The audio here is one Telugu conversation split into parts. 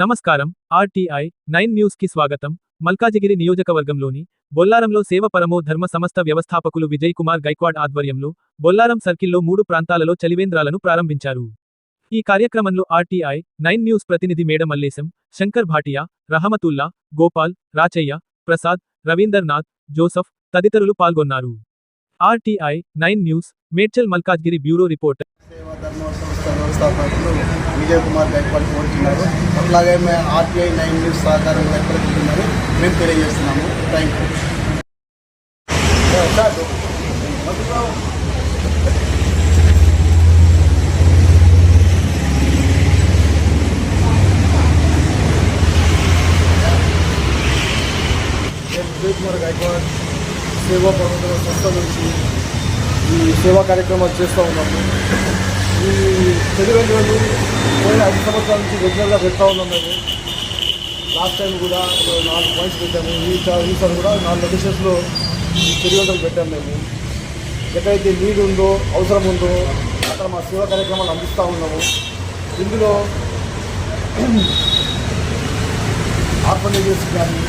నమస్కారం ఆర్టీఐ నైన్ న్యూస్కి స్వాగతం. మల్కాజిగిరి నియోజకవర్గంలోని బొల్లారంలో సేవ పరమో ధర్మ సంస్థ వ్యవస్థాపకులు విజయ్ కుమార్ గైక్వాడ్ ఆధ్వర్యంలో బొల్లారం సర్కిల్లో మూడు ప్రాంతాలలో చలివేంద్రాలను ప్రారంభించారు. ఈ కార్యక్రమంలో ఆర్టీఐ నైన్ న్యూస్ ప్రతినిధి మేడ మల్లేశం శంకర్ భాటియా రహమతుల్లా గోపాల్ రాచయ్య ప్రసాద్ రవీందర్ నాథ్ జోసఫ్ తదితరులు పాల్గొన్నారు. RTI nine news Medchal Malkajgiri bureau reporter వ్యవస్థాపకులు విజయ్ కుమార్ గైక్వాడ్ కోరుతున్నారు అట్లాగే మేము ఆర్టీఐ నైన్ న్యూస్ సహకారం ఏర్పడుతుందని మేము తెలియజేస్తున్నాము. థ్యాంక్ యూ విజయ్ కుమార్ గైక్వాడ్ సేవా ప్రభుత్వ సంస్థ నుంచి ఈ సేవా కార్యక్రమాలు చేస్తూ ఉన్నాము. ఈ చదివేందుకు పోయిన ఐదు సంవత్సరాల నుంచి రెగ్యులర్గా పెడతా ఉన్నాం మేము లాస్ట్ టైం కూడా నాలుగు పాయింట్స్ పెట్టాము ఈ ఈసారి కూడా నాలుగు లొకేషన్స్లో ఈ చదివేందుకు పెట్టాము మేము ఎక్కడైతే నీడ్ ఉందో అవసరం ఉందో అక్కడ మా సేవా కార్యక్రమాలు అందిస్తూ ఉన్నాము. ఇందులో ఆర్ఫనేజెస్ కానీ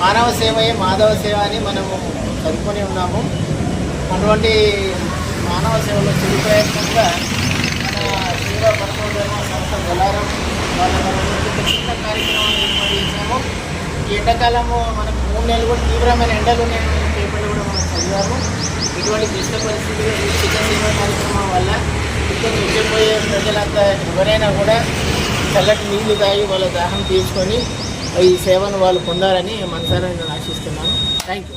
మానవ సేవయే మాధవ సేవ అని మనము చదువుకొని ఉన్నాము. అటువంటి మానవ సేవలో చెడిపోయేకుండా మన సేవ పరమోధర్మ సంస్థ బలారం వాళ్ళ చిన్న కార్యక్రమాన్ని ఏర్పాటు చేశాము. ఈ ఎండాకాలము మనకు మూడు నెలలు కూడా తీవ్రమైన ఎండలు నేను పేపర్లు కూడా మనం చదివాము. ఇటువంటి క్లిష్ట పరిస్థితులు ఈ చిన్న సేవ కార్యక్రమం వల్ల ఇక్కడ నిలిచిపోయే ప్రజలంతా ఎవరైనా కూడా చల్లటి నీళ్ళు తాగి వాళ్ళ దాహం తీర్చుకొని ఈ సేవను వాళ్ళు పొందాలని మనసారా నేను ఆశిస్తున్నాను. Thank you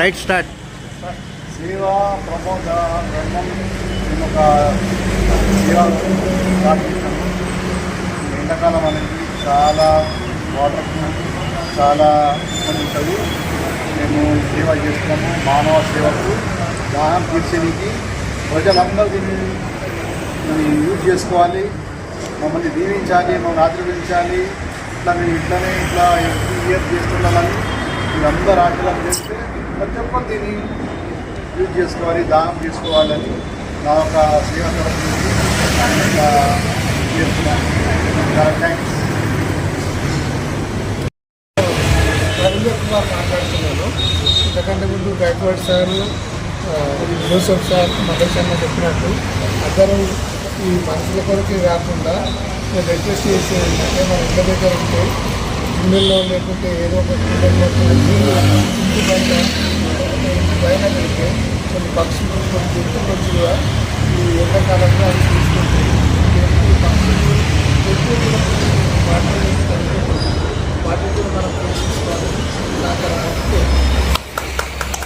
right start. సేవా ప్రమోద ధర్మం ఒక ఎండాకాలం అనేది చాలా వాటర్ చాలా ఇబ్బంది ఉంటుంది. మేము సేవ చేస్తున్నాము మానవ సేవకు దాహం తీర్చడానికి ప్రజలందరూ దీన్ని యూజ్ చేసుకోవాలి. మమ్మల్ని దీవించాలి మమ్మల్ని ఆశీర్వదించాలి. ఇట్లా మేము ఇట్లానే ఇట్లా ఎవ్రీ ఇయర్ చేస్తుండాలని వీళ్ళందరూ ఆటలను చేస్తే ప్రతి ఒక్కరు దీన్ని యూజ్ చేసుకోవాలి దానం చేసుకోవాలని నా ఒక సేవ తరఫు నుంచి ఒక చేస్తున్నాను. థ్యాంక్స్ రవీంద్ర కుమార్ మాట్లాడుతున్నాను. ఇంతకంటే ముందు గైక్వాడ్ సార్ ఆ, జోసఫ్ సార్ మదర్ చెప్పినట్టు అందరూ ఈ మనుషుల కొరకే కాకుండా నేను రిక్వెస్ట్ చేసి ఏంటంటే మన ఇంటి దగ్గర ఉంటే గిన్నెల్లో లేకుంటే ఏదో ఒక కుండల్లో నీళ్ళు ఇంటి బయట ఇంటి పైన పెడితే కొన్ని పక్షులు కొన్ని జంతువులు వచ్చి ఈ ఎండాకాలంలో అవి తీసుకుంటాయి ఈ పక్షులు జంతువులు